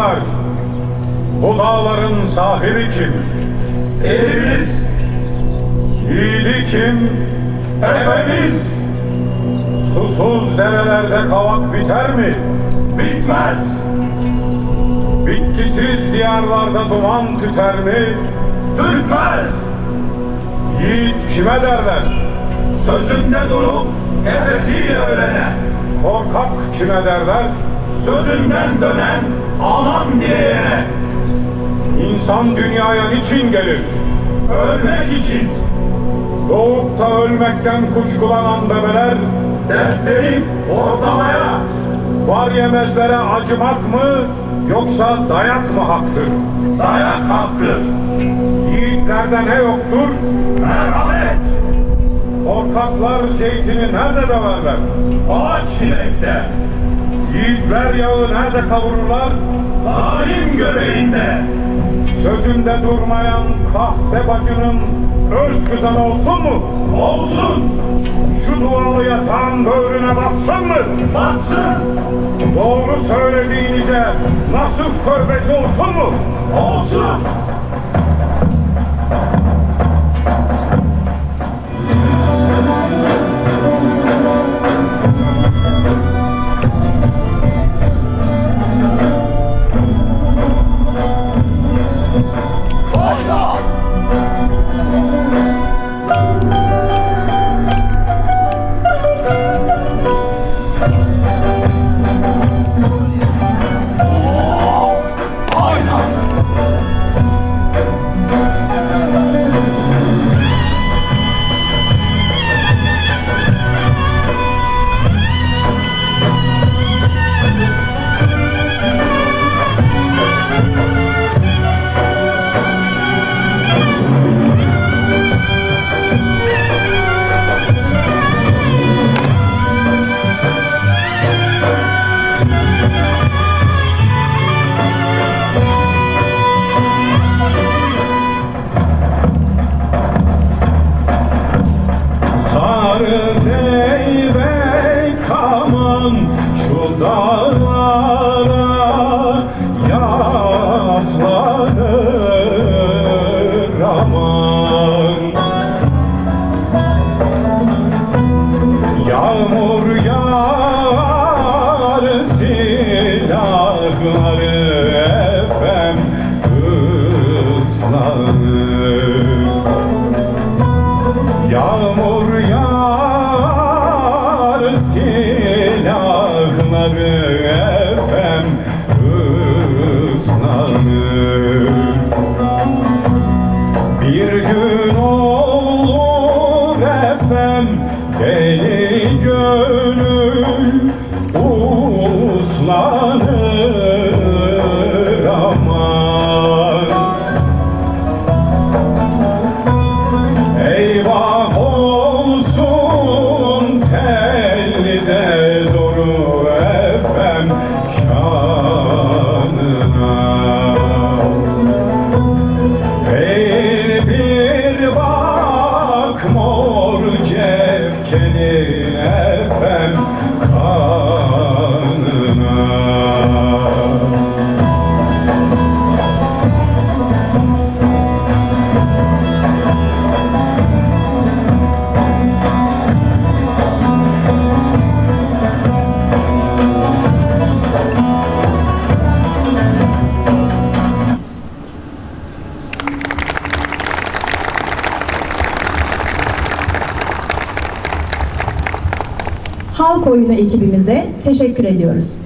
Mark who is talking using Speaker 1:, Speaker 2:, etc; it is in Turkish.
Speaker 1: var? Bu dağların sahibi kim?
Speaker 2: Elimiz,
Speaker 1: Yiğidi kim?
Speaker 2: efemiz
Speaker 1: Susuz derelerde kavak biter mi?
Speaker 2: bitmez.
Speaker 1: Bitkisiz diyarlarda duman tüter mi?
Speaker 2: Ürkmez.
Speaker 1: Yiğit kime derler?
Speaker 2: Sözünde durup efesiyle ölene.
Speaker 1: Korkak kime derler?
Speaker 2: Sözünden dönen aman diyene.
Speaker 1: İnsan dünyaya niçin gelir?
Speaker 2: Ölmek için
Speaker 1: Doğup da ölmekten kuşkulanan bebeler
Speaker 2: dertleri ortamaya.
Speaker 1: var yemezlere acımak mı yoksa dayak mı haktır?
Speaker 2: Dayak haktır.
Speaker 1: Yiğitlerde ne yoktur?
Speaker 2: Merhamet.
Speaker 1: Korkaklar zeytini nerede döverler?
Speaker 2: Ağaç çilekte.
Speaker 1: Yiğitler yağı nerede kavururlar?
Speaker 2: Zalim göbeğinde.
Speaker 1: Sözünde durmayan kahpe bacının öz kızan olsun mu?
Speaker 2: Olsun.
Speaker 1: Şu dualı yatağın böğrüne batsın mı?
Speaker 2: Batsın.
Speaker 1: Doğru söylediğinize nasuh tövbesi olsun mu?
Speaker 2: Olsun.
Speaker 1: Amen.
Speaker 3: Halk oyunu ekibimize teşekkür ediyoruz.